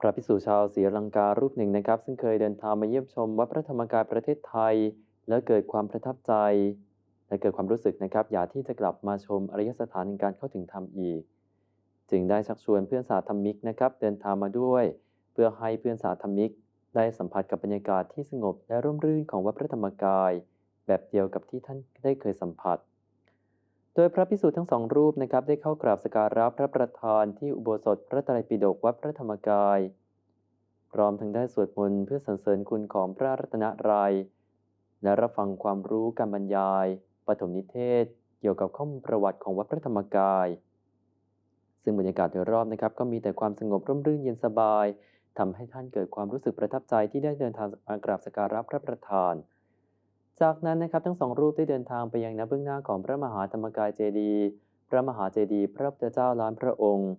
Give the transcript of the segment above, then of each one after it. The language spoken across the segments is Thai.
พระภิกษุชาวศรีลังการูปหนึ่งนะครับ ซึ่งเคยเดินทางมาเยี่ยมชมวัดพระธรรมกายประเทศไทย แล้วเกิดความประทับใจ และเกิดความรู้สึกนะครับ อยากที่จะกลับมาชมอริยสถานในการเข้าถึงธรรมอีก จึงได้ชักชวนเพื่อนสาธมิกนะครับเดินทางมาด้วย เพื่อให้เพื่อนสาธมิก ได้สัมผัสกับบรรยากาศที่สงบและร่มรื่นของวัดพระธรรมกาย แบบเดียวกับที่ท่านได้เคยสัมผัส โดยพระภิกษุทั้งสองรูปนะครับได้เข้ากราบสการะพระประธานที่อุโบสถพระไตรปิฎกวัดพระธรรมกาย พร้อมทั้งได้สวดมนต์เพื่อสรรเสริญคุณของพระรัตนตรัย และรับฟังความรู้การบรรยาย ปฐมนิเทศ เกี่ยวกับข้อมูลประวัติของวัดพระธรรมกาย ซึ่งบรรยากาศโดยรอบนะครับก็มีแต่ความสงบร่มรื่นเย็นสบายทำให้ท่านเกิดความรู้สึกประทับใจที่ได้เดินทางมากราบสกการะพระประธาน จากนั้นนะครับทั้งสองรูปได้เดินทางไปยังณเบื้องหน้าของพระมหาธรรมกายเจดีย์พระมหาเจดีย์พระพุทธเจ้าล้านพระองค์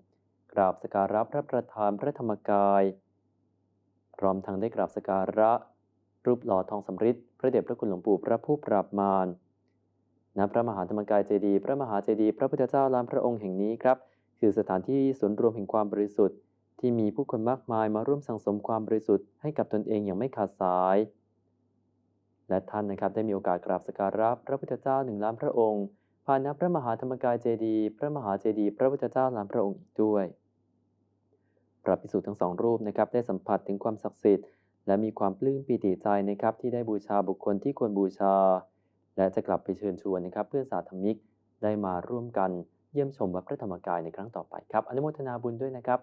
กราบสการะพระประธานพระธรรมกาย พร้อมทั้งได้กราบสกการะ รูปหล่อทองสำริดพระเดชพระคุณหลวงปู่พระผู้ปราบมารณพระมหาธรรมกายเจดีย์พระมหาเจดีย์พระพุทธเจ้าล้านพระองค์แห่งนี้ครับคือสถานที่ศูนย์รวมแห่งความบริสุทธิ์ที่มีผู้คนมากมายมาร่วมสังสมความบริสุทธิ์ให้กับตนเองอย่างไม่ขาดสาย และท่านนะครับได้มีโอกาสกราบสการะพระพุทธเจ้าหนึ่งล้านพระองค์ผ่านนับพระมหาธรรมกายเจดีย์พระมหาเจดีย์พระพุทธเจ้าล้านพระองค์อีกด้วย พระภิกษุทั้งสองรูปนะครับได้สัมผัสถึงความศักดิ์สิทธิ์และมีความปลื้มปีติใจนะครับที่ได้บูชาบุคคลที่ควรบูชา และจะกลับไปเชิญชวนนะครับ เพื่อนสาธมิกได้มาร่วมกันเยี่ยมชมวัดพระธรรมกายในครั้งต่อไปครับ อนุโมทนาบุญด้วยนะครับ